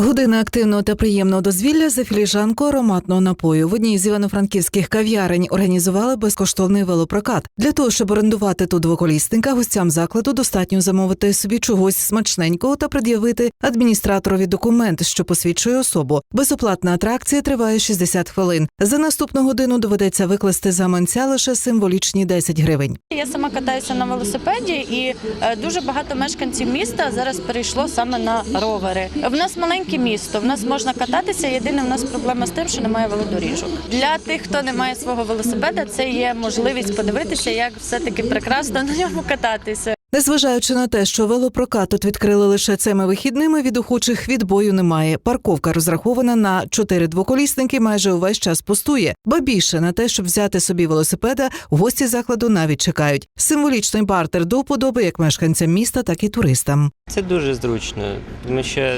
Година активного та приємного дозвілля за філіжанку ароматного напою в одній з івано-франківських кав'ярень організували безкоштовний велопрокат. Для того, щоб орендувати тут двоколісника, гостям закладу достатньо замовити собі чогось смачненького та пред'явити адміністраторові документ, що посвідчує особу. Безоплатна атракція триває 60 хвилин. За наступну годину доведеться викласти за манця лише символічні 10 гривень. Я сама катаюся на велосипеді, і е, дуже багато мешканців міста зараз перейшло саме на ровери. В нас маленьке місто, в нас можна кататися. Єдине, в нас проблема з тим, що немає велодоріжок. Для тих, хто не має свого велосипеда, це є можливість подивитися, як все-таки прекрасно на ньому кататися. Незважаючи на те, що велопрокат тут відкрили лише цими вихідними, від охочих відбою немає. Парковка розрахована на чотири двоколісники, майже увесь час пустує. Ба більше на те, щоб взяти собі велосипеда, гості закладу навіть чекають. Символічний бартер до вподоби як мешканцям міста, так і туристам. Це дуже зручно, тому що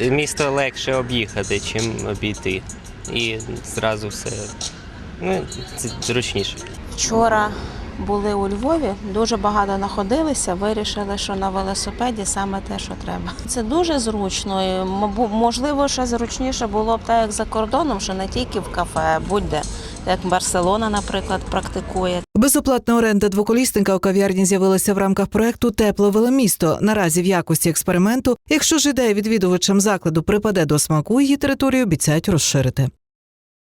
місто легше об'їхати, чим обійти. І зразу все. Ну, це зручніше. Вчора були у Львові, дуже багато знаходилися, вирішили, що на велосипеді саме те, що треба. Це дуже зручно. Можливо, ще зручніше було б так, як за кордоном, що не тільки в кафе, а будь-де, як Барселона, наприклад, практикує. Безоплатна оренда двоколісника у кав'ярні з'явилася в рамках проекту Тепле веломісто. Наразі в якості експерименту, якщо ж ідея відвідувачам закладу припаде до смаку, її територію обіцяють розширити.